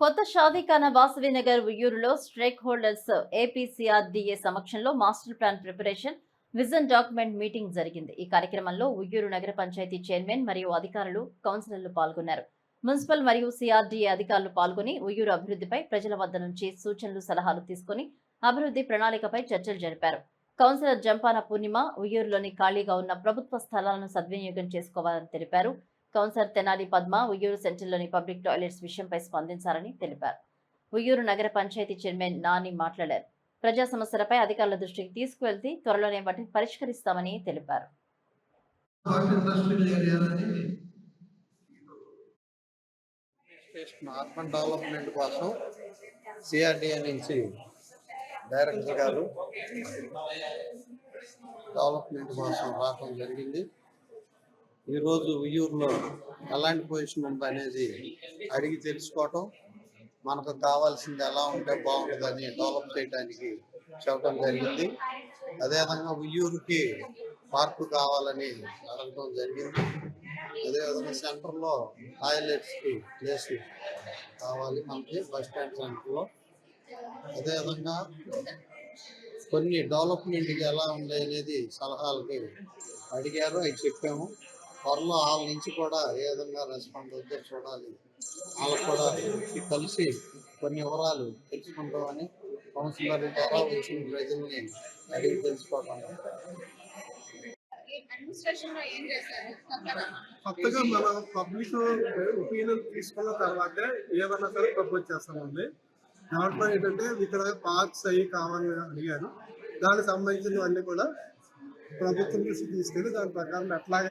కొత్త షాదీఖానా వాసవి నగర్ ఉయ్యూరులో స్టేక్ హోల్డర్స్ ఏపీసీఆర్డీఏ సమక్షంలో master plan preparation vision document meeting జరిగింది. ఈ కార్యక్రమంలో ఉయ్యూరు నగర పంచాయతీ చైర్మన్ మరియు అధికారులు కౌన్సిలర్లు పాల్గొన్నారు. మున్సిపల్ మరియు సిఆర్డీఏ అధికారులు పాల్గొని ఉయ్యూరు అభివృద్ధిపై ప్రజల వద్ద నుంచి సూచనలు సలహాలు తీసుకుని అభివృద్ధి ప్రణాళికపై చర్చలు జరిపారు. కౌన్సిలర్ జంపాన పూర్ణిమ ఉయ్యూరులోని ఖాళీగా ఉన్న ప్రభుత్వ స్థలాలను సద్వినియోగం చేసుకోవాలని తెలిపారు. కౌన్సిలర్ తెనాలి పద్మ ఉయ్యూరు సెంటర్లోని పబ్లిక్ టాయిలెట్స్ విషయంపై స్పందించాలని తెలిపారు. ఉయ్యూరు నగర పంచాయతీ చైర్మన్ నాని మాట్లాడారు. ప్రజా సమస్యలపై అధికారుల దృష్టికి తీసుకువెళ్తే త్వరలోనే వాటిని పరిష్కరిస్తామని తెలిపారు. అర్బన్ డెవలప్మెంట్ కోసం సిఆర్డిఏ నుంచి డైరెక్టర్ గారు డెవలప్మెంట్ కోసం రావడం జరిగింది. ఈరోజు ఉయ్యూరులో ఎలాంటి పొజిషన్ ఉందనేది అడిగి తెలుసుకోవటం మనకు కావాల్సింది ఎలా ఉంటే బాగుంటుందని డెవలప్ చేయడానికి చెప్పడం జరిగింది. అదేవిధంగా ఉయ్యూరుకి పార్కు కావాలని అడగడం జరిగింది. అదేవిధంగా సెంటర్లో టాయిలెట్స్కి ప్లేస్ కావాలి మనకి బస్ స్టాండ్ సెంటర్లో. అదేవిధంగా కొన్ని డెవలప్మెంట్కి ఎలా ఉంది అనేది సలహాలకి అడిగారు అవి చెప్పాము. త్వరలో వాళ్ళ నుంచి కూడా ఏ విధంగా రెస్పాండ్ అవుతుందో చూడాలి. వాళ్ళకు కూడా కలిసి కొన్ని వివరాలు తెలుసుకుంటామని కౌన్సిలర్ ద్వారా వచ్చిన ప్రజల్ని అడిగి తెలుసుకోవడం. అడ్మినిస్ట్రేషన్లో ఏం చేశారు? కొత్తగా మన పబ్లిక్ ఒపీనియన్ తీసుకున్న తర్వాతే ఏదన్నా సరే ప్రపోజ్ చేస్తామండి. దాంట్లో ఏంటంటే ఇక్కడ పార్క్స్ అవి కావాలని అడిగారు. దానికి సంబంధించినవన్నీ కూడా ప్రభుత్వం దృష్టికి తీసుకెళ్ళి దాని ప్రకారం ఎట్లాగే